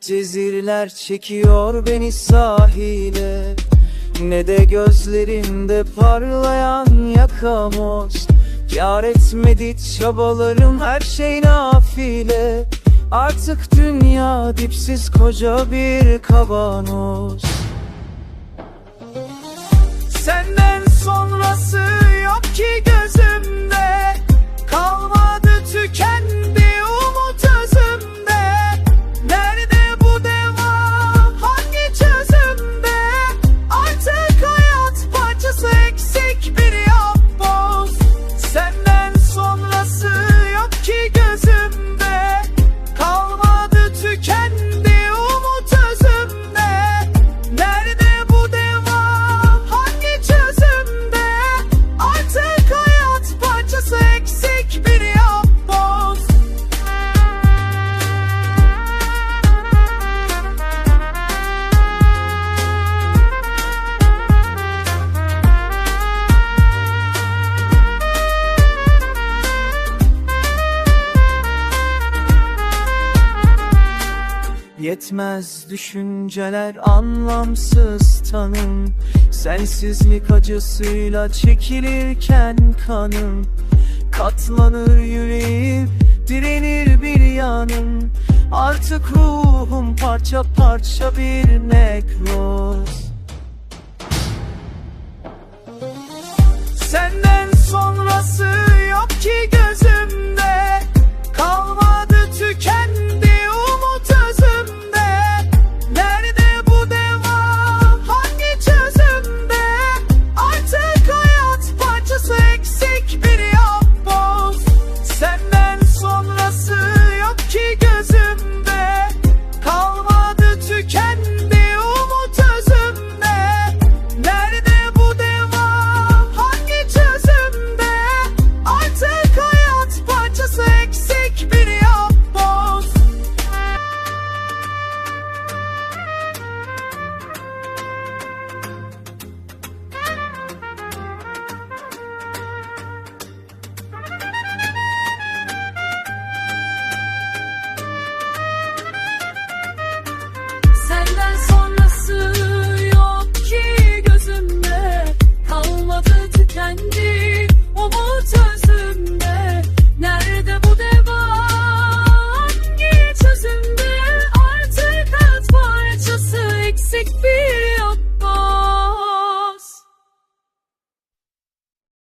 Cezirler çekiyor beni sahile. Ne de gözlerimde parlayan yakamoz. Yar etmedi çabalarım her şey nafile. Artık dünya dipsiz koca bir kavanoz. Senden sonrası Yetmez düşünceler anlamsız tanım. Sensizlik acısıyla çekilirken kanım. Katlanır yüreğim direnir bir yanım. Artık ruhum parça parça bir nekroz